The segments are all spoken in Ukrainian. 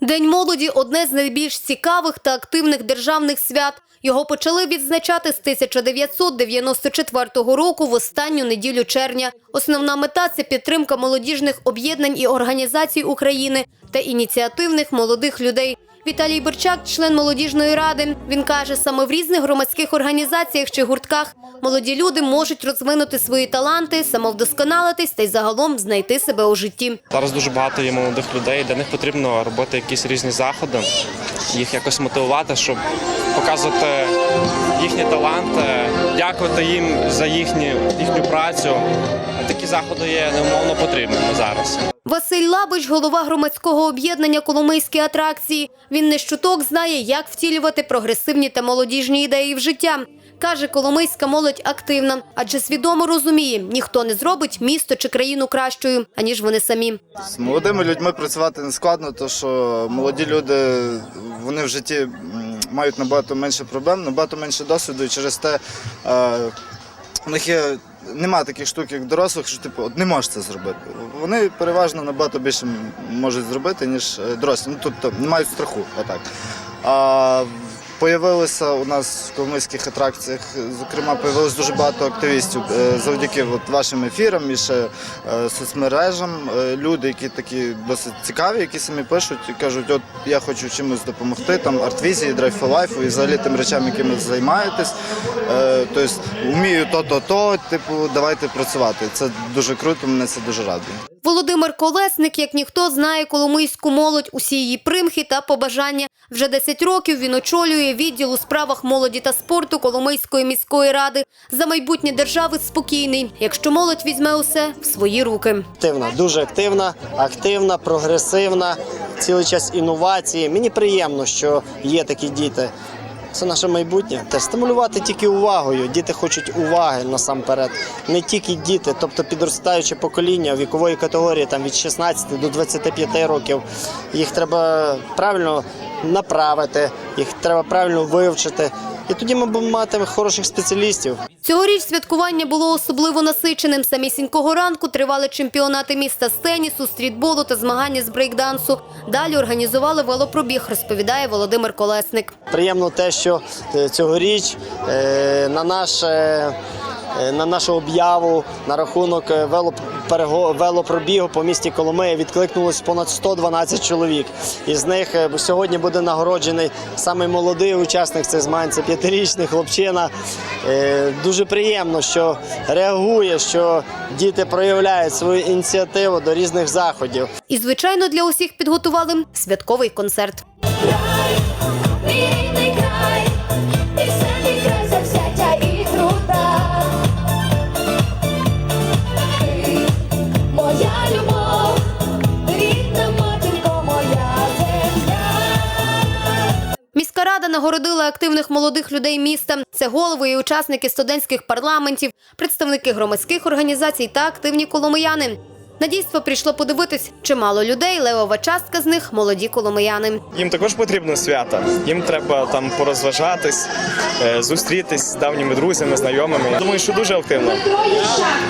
День молоді одне з найбільш цікавих та активних державних свят. Його почали відзначати з 1994 року в останню неділю червня. Основна мета це підтримка молодіжних об'єднань і організацій України та ініціативних молодих людей. Віталій Берчак, член молодіжної ради. Він каже, саме в різних громадських організаціях чи гуртках молоді люди можуть розвинути свої таланти, самовдосконалитись та й загалом знайти себе у житті. Зараз дуже багато є молодих людей, для них потрібно робити якісь різні заходи, їх якось мотивувати, щоб показувати їхні таланти, дякувати їм за їхню, їхню працю. Такі заходи є неумовно потрібними зараз. Василь Лабич, голова громадського об'єднання Коломийські атракції. Він не щуток знає, як втілювати прогресивні та молодіжні ідеї в життя. Каже, коломийська молодь активна, адже свідомо розуміє, ніхто не зробить місто чи країну кращою, аніж вони самі. З молодими людьми працювати не складно, тому що молоді люди вони в житті мають набагато менше проблем, набагато менше досвіду, і через те е, у них є. Нема таких штук, як дорослих, що типу от не можеш це зробити. Вони переважно набагато більше можуть зробити, ніж е, дорослі. Ну тобто не мають страху. Отак. А Появилося у нас в коломийських атракціях, зокрема, появилось дуже багато активістів е, завдяки от вашим ефірам і ще е, соцмережам. Е, Люди, які такі досить цікаві, які самі пишуть і кажуть, от я хочу чимось допомогти, там артвізії, Drive for Life і взагалі тим речам, якими займаєтесь. Тобто вмію то-то, то, типу, давайте працювати. Це дуже круто, мене це дуже радує. Володимир Колесник, як ніхто, знає коломийську молодь, усі її примхи та побажання. Вже 10 років він очолює відділ у справах молоді та спорту Коломийської міської ради. За майбутнє держави спокійний, якщо молодь візьме усе в свої руки. активна, дуже активна, активна, прогресивна, цілий час інновації. Мені приємно, що є такі діти. Це наше майбутнє. Те стимулювати тільки увагою. Діти хочуть уваги насамперед. Не тільки діти, тобто підростаюче покоління вікової категорії там від 16 до 25 років. Їх треба правильно направити, їх треба правильно вивчити. І тоді ми будемо мати хороших спеціалістів. Цьогоріч святкування було особливо насиченим. Самісінького ранку тривали чемпіонати міста з тенісу, стрітболу та змагання з брейкдансу. Далі організували велопробіг, розповідає Володимир Колесник. Приємно те, що е, цьогоріч е, на наше. е, На нашу об'яву на рахунок велоперего- велопробігу по місті Коломия відкликнулось понад 112 чоловік. Із них е, сьогодні буде нагороджений самий молодий учасник цих змагань. Це п'ятирічний хлопчина. Е, Дуже приємно, що реагує, що діти проявляють свою ініціативу до різних заходів. І, звичайно, для усіх підготували святковий концерт. Нагородила активних молодих людей міста. Це голови і учасники студентських парламентів, представники громадських організацій та активні коломияни. На дійство прийшло подивитись чимало людей. Левова частка з них молоді коломияни. Їм також потрібно свято. Їм треба там порозважатись, е, зустрітись з давніми друзями, знайомими. Думаю, що дуже активно.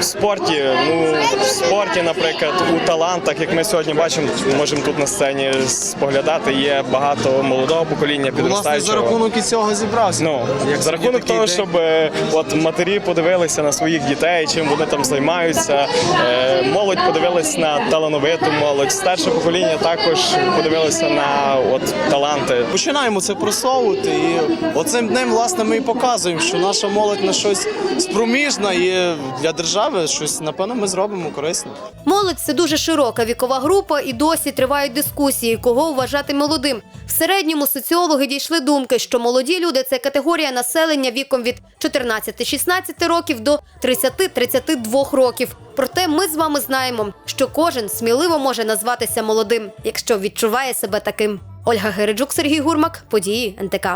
В спорті, ну в спорті, наприклад, у талантах, як ми сьогодні бачимо, можемо тут на сцені споглядати. Є багато молодого покоління, Власне, за рахунок і цього зібрався. Ну, Як за рахунок того, день. щоб е, от матері подивилися на своїх дітей, чим вони там займаються. Е, молодь подивилась на талановиту молодь. Старше покоління також подивилося на от таланти. Починаємо це просовувати, і оцим днем власне ми і показуємо, що наша молодь на щось спроміжна і для держави щось напевно ми зробимо корисне. Молодь це дуже широка вікова група, і досі тривають дискусії, кого вважати молодим. В середньому соціологи дійшли думки, що молоді люди це категорія населення віком від 14-16 років до 30-32 років. Проте ми з вами знаємо, що кожен сміливо може назватися молодим, якщо відчуває себе таким. Ольга Гереджук, Сергій Гурмак, події НТК.